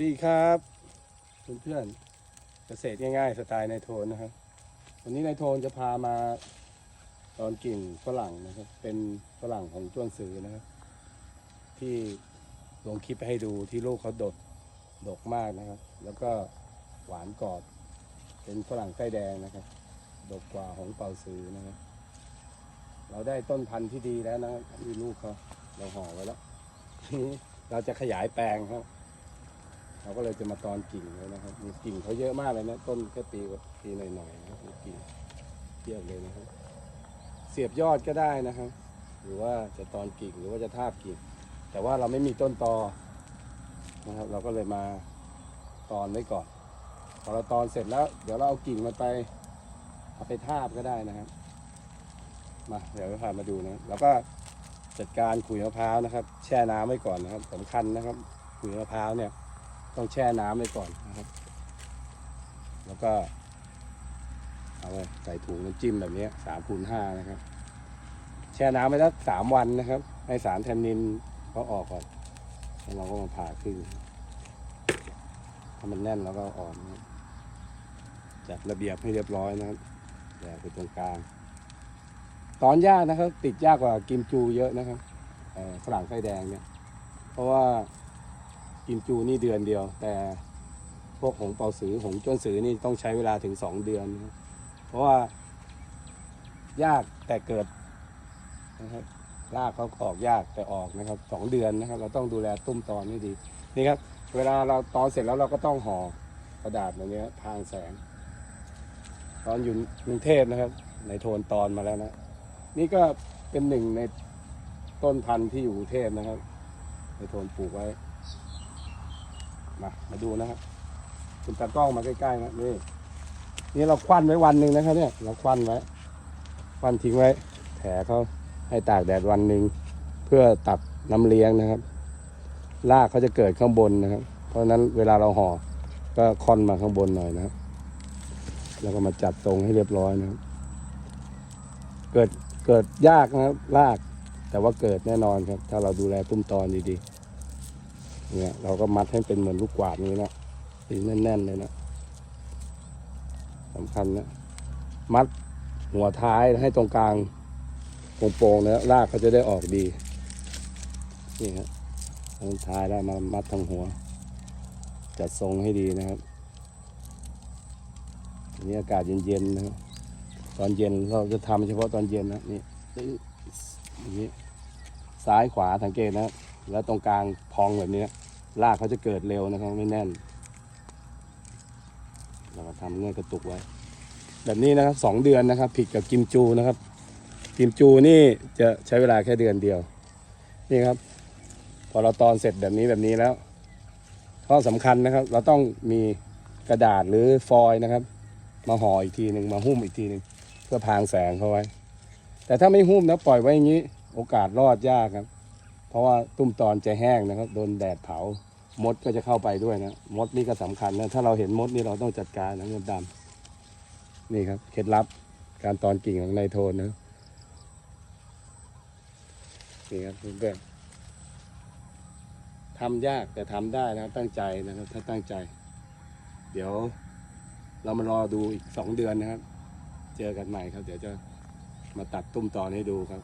สวัสดีครับเพื่อนๆเกษตรง่ายๆ สไตล์นายโทนนะครับวันนี้นายโทนจะพามาตอนกิ่งฝรั่งนะครับ เป็นฝรั่งของจ้วนซื้อนะครับ ที่ลงคลิปให้ดูที่ลูกเขาดกดกมากนะครับ แล้วก็หวานกรอบ เป็นฝรั่งไส้แดงนะครับ ดกกว่าของเปาซื้อนะครับ เราได้ต้นพันธุ์ที่ดีแล้วนะนี่ลูกเขาเราห่อไว้แล้วนี้เราจะขยายแปลงครับ เราก็เลยจะมาตอนกิ่งเลยนะครับ มีกิ่งเขาเยอะมากเลยนะ ต้นแค่ปีกว่าปีหน่อยๆนะครับมีกิ่งเทียบเลยนะครับ เสียบยอดก็ได้นะครับ หรือว่าจะตอนกิ่งหรือว่าจะทาบกิ่ง แต่ว่าเราไม่มีต้นตอนะครับ เราก็เลยมาตอนไว้ก่อน พอเราตอนเสร็จแล้ว เดี๋ยวเราเอากิ่งมันไปเอาไปทาบก็ได้นะครับ มาเดี๋ยวเราพามาดูนะแล้วก็จัดการขุยมะพร้าวนะครับ แช่น้ำไว้ก่อนนะครับสำคัญนะครับขุยมะพร้าวเนี่ย ต้องแช่น้ำไว้ก่อนนะครับ แล้วก็ เอาไปใส่ถุงน้ำจิ้มแบบนี้สามคูณห้านะครับ แช่น้ำไว้สักสามวันนะครับ ให้สารแทนนินเขาออกก่อนแล้วเราก็มาผ่าครึ่งถ้ามันแน่นแล้วก็อาอนจัดระเบียบให้เรียบร้อยนะครับแยกไปตรงกลาง ตอนยากนะครับ ติดยากกว่ากิมจูเยอะนะครับฝรั่งไส้แดงเนี่ย เพราะว่า กิมจูนี่เดือนเดียว แต่พวกหงเป่าสือหงจ้วนสือนี่ต้องใช้เวลาถึงสองเดือน เพราะว่ายากแต่เกิดนะครับรากเขาออกยากแต่ออกนะครับสองเดือนนะครับ เราต้องดูแลตุ้มตอนให้ดีนี่ครับ เวลาเราตอนเสร็จแล้วเราก็ต้องห่อกระดาษแบบนี้ทางแสง ตอนอยู่กรุงเทพนะครับ ในโทนตอนมาแล้วนะ นี่ก็เป็นหนึ่งในต้นพันธุ์ที่อยู่กรุงเทพนะครับ ในโทนปลูกไว้ มามาดูนะครับคุณตากล้องมาใกล้ๆนะนี่นี่เราควันไว้วันหนึ่งนะครับ เนี่ย เราควันไว้ควันทิ้งไว้ แผลเขาให้ตากแดดวันหนึ่งเพื่อตัดน้ำเลี้ยงนะครับรากเขาจะเกิดข้างบนนะครับ เพราะฉะนั้นเวลาเราห่อก็ค่อนมาข้างบนหน่อยนะครับ แล้วก็มาจัดตรงให้เรียบร้อยนะครับ เกิดเกิดยากนะครับรากแต่ว่าเกิดแน่นอนครับ ถ้าเราดูแลตุ้มตอนดีๆ เนี่ยเราก็มัดให้เป็นเหมือนลูกกวาดนี้นะตีแน่นๆเลยนะสำคัญนะมัดหัวท้ายให้ตรงกลางโป่งๆนะรากเขาจะได้ออกดีนี่ครับตรงท้ายแล้วมามัดทางหัว จัดทรงให้ดีนะครับอันนี้อากาศเย็นๆนะครับตอนเย็นเราจะทำเฉพาะตอนเย็นนะนี่อย่างนี้ซ้ายขวาสังเกตนะ แล้วตรงกลางพองแบบนี้ รากเขาจะเกิดเร็วนะครับไม่แน่น เราก็ทำเงื่อนกระตุกไว้ แบบนี้นะครับสองเดือนนะครับ ผิดกับกิมจูนะครับ กิมจูนี่จะใช้เวลาแค่เดือนเดียว นี่ครับ พอเราตอนเสร็จแบบนี้แบบนี้แล้วข้อสำคัญนะครับ เราต้องมีกระดาษหรือฟอยล์นะครับ มาห่ออีกทีหนึ่งมาหุ้มอีกทีหนึ่งเพื่อพรางแสงเข้าไว้ แต่ถ้าไม่หุ้มนะปล่อยไว้อย่างนี้ โอกาสรอดยากครับ เพราะว่าตุ้มตอนจะแห้งนะครับ โดนแดดเผามดก็จะเข้าไปด้วยนะมดนี่ก็สำคัญนะถ้าเราเห็นมดนี่เราต้องจัดการนะเงินดำนี่ครับเคล็ดลับการตอนกิ่งของนายโทนนะนี่ครับเพื่อนทำยากแต่ทำได้นะครับตั้งใจนะครับ ถ้าตั้งใจ เดี๋ยว เรามารอดูอีกสองเดือนนะครับ เจอกันใหม่ครับ เดี๋ยวจะมาตัดตุ้มตอนให้ดูครับ